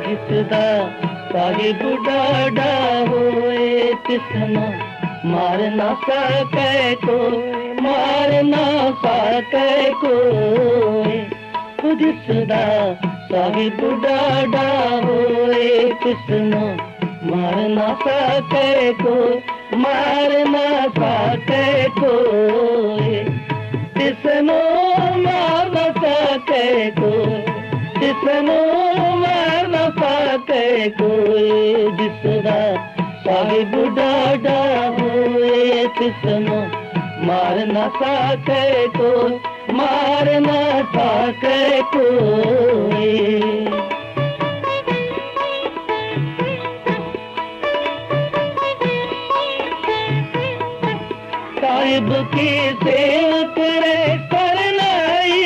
ਜਿਸਦਾ ਸਾਹਿਬ ਡਾਡਾ ਹੋਏ ਤਿਸਨਾ ਮਾਰ ਨਾ ਸਕੈ ਕੋਈ ਮਾਰ ਨਾ ਸਕੈ ਕੋਈ ਉਹ ਜਿਸਦਾ ਸਾਹਿਬ ਡਾਡਾ ਹੋਏ ਤਿਸਨਾ ਮਾਰ ਨਾ ਸਕੈ ਕੋਈ ਮਾਰ ਨਾ ਸਕੈ ਕੋਈ ਤਿਸਨੋ ਮਾਰ ਨਾ ਸਕੈ ਕੋਈ ਤਿਸਨੂੰ ਮਾਰ ਨਾ ਪਾਕੇ ਕੋਈ ਜਿਸਦਾ ਸਾਹਿਬ ਡਾਡਾ ਹੋਏ ਤਿਸਨੂੰ ਮਾਰ ਨਾ ਸਕੇ ਕੋਈ ਮਾਰ ਨਾ ਸਕੇ ਕੋਈ। ਸਾਹਿਬ ਕੀ ਸੇਵਾ ਕਰੇ ਕਰਨਾਈ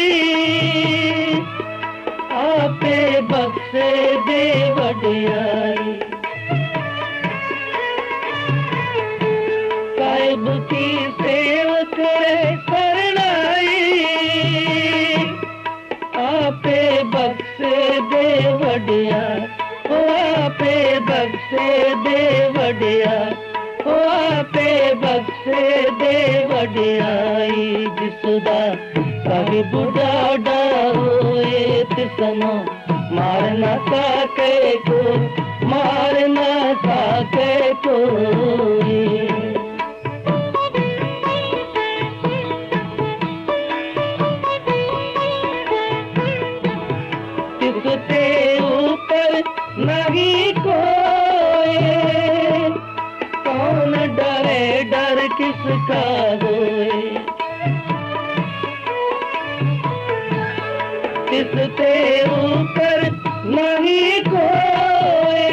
ਆਪੇ ਬਖਸ਼ੇ ਦੇ ਵਡਿਆਈ। ਸਾਹਿਬ ਕੀ ਬਖਸ਼ੇ ਦੇ ਵਡਿਆਈ ਜਿਸਦਾ ਕਵੀ ਬੁਢਾਡਾ ਹੋਏ ਤਿਸਨਾ ਮਾਰ ਨਾ ਸਕੇ ਕੋ ਮਾਰ ਨਾ ਸਕੇ ਕੋਈ। ਤੇ ਉਪਰ ਨਹੀਂ तिस ते ऊपर नहीं कोए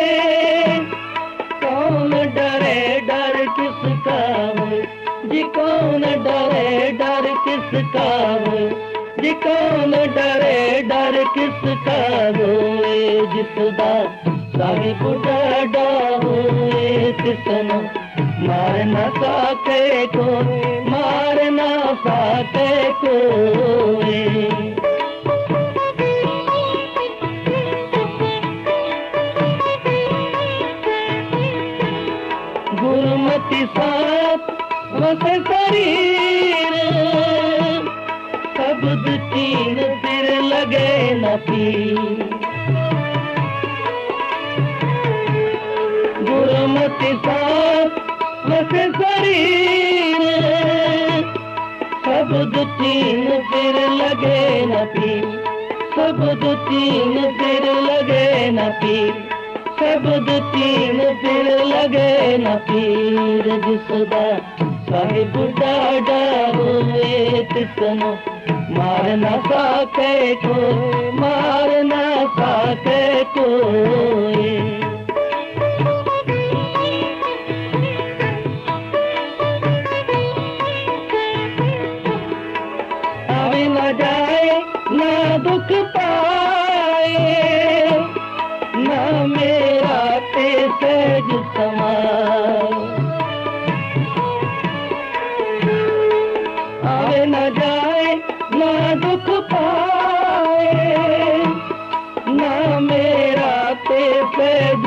कौन डरे डर किसका हो जी कौन डरे डर किसका हो जी कौन डरे डर किसका होए जिसदा सारी बुढ़ा होए तिसना ਮਾਰ ਨਾ ਸਕੇ ਕੋਈ, ਮਾਰ ਨਾ ਸਕੇ ਕੋਈ। ਗੁਰਮਤਿ ਸਾਥ ਵਸੇ ਸਰੀਰ, ਸ਼ਬਦ ਤੀਨ ਫਿਰ ਲਗੇ ਨ ਪੀਰ। ਗੁਰਮਤਿ ਸਾਥ ਵਸੇ ਸਰੀਰ ਸ਼ਬਦ ਤੀਨ ਫਿਰ ਲਗੇ ਨ ਪੀਰ ਸ਼ਬਦ ਤੀਨ ਫਿਰ ਲਗੇ ਨ ਪੀਰ ਸ਼ਬਦ ਤੀਨ ਫਿਰ ਲਗੇ ਨ ਪੀਰ ਜਿਸਦਾ ਸਾਹਿਬ ਡਾਡਾ ਹੋਏ ਤਿਸਨੂੰ। ਮਾਰ ਨਾ ਸਕੇ ਕੋਈ ਮਾਰ ਨਾ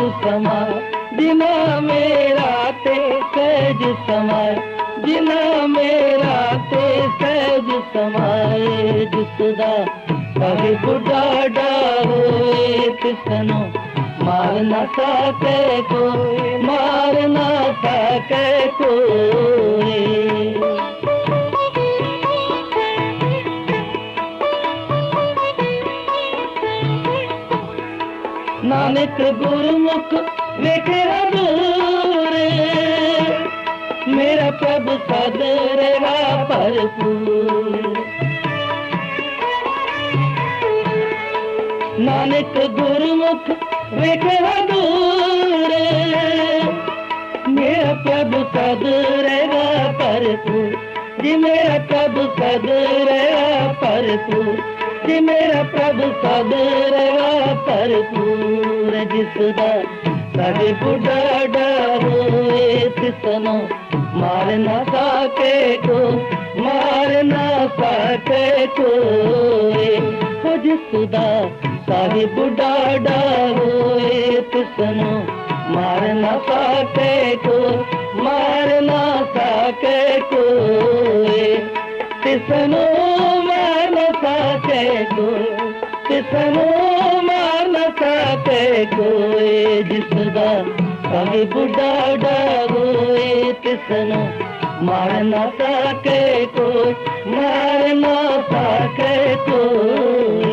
ਸਮਾ ਜਿਨਾ ਮੇਰਾ ਤੇ ਸਹਿਜ ਸਮਾਏ ਜਿਨਾ ਮੇਰਾ ਤੇ ਸਹਿਜ ਸਮਾਏ ਜਿਸਦਾ ਸਾਹਿਬ ਡਾਡਾ ਹੋਏ ਤਿਸਨੂੰ। ਮਾਰ ਨਾ ਸਕੇ ਕੋਈ, ਮਾਰ ਨਾ ਸਕੇ ਕੋਈ। ਨਾਨਕ ਗੁਰਮੁਖ ਵੇਖੇ ਹਦੂਰ ਮੇਰਾ ਪ੍ਰਭ ਸਦ ਰਹਾ ਭਰਪੂਰ। ਨਾਨਕ ਗੁਰਮੁਖ ਵੇਖੇ ਹਦੂਰ ਮੇਰਾ ਪ੍ਰਭ ਸਦ ਰਹਾ ਭਰਪੂਰ। ਜੀ ਮੇਰਾ ਪ੍ਰਭ ਸਦ ਰਹਾ ਭਰਪੂਰ। ਜੀ ਮੇਰਾ ਪ੍ਰਭ ਸਦ ਰਹਾ ਭਰਪੂਰ, ਜਿਸ ਦਾ ਸਾਡੇ ਬੁੱਢਾ ਹੋਏ ਤਿਸਨੋ ਮਾਰ ਨਾ ਸਕੇ ਕੋ, ਮਾਰ ਨਾ ਸਕੇ ਕੋਏ ਹੋ ਜਿਸ ਦਾ ਸਾਹਿਬ ਡਾਡਾ ਹੋਏ ਤਿਸਨੋ ਮਾਰ ਨਾ ਸਕੇ ਕੋ, ਮਾਰ ਨਾ ਸਕੇ ਕੋਏ ਤਿਸਨੋ ਸਕੇ ਕੋ ਤਿਸਨੋ ਮਾਰ ਨਾ ਸਕੇ ਕੋਏ ਜਿਸ ਦਾ ਸਾਹਿਬ ਡਾਡਾ ਹੋਏ ਤਿਸਨੋ ਮਾਰ ਨਾ ਸਕੇ ਕੋ ਮਾਰ ਨਾ ਕੋ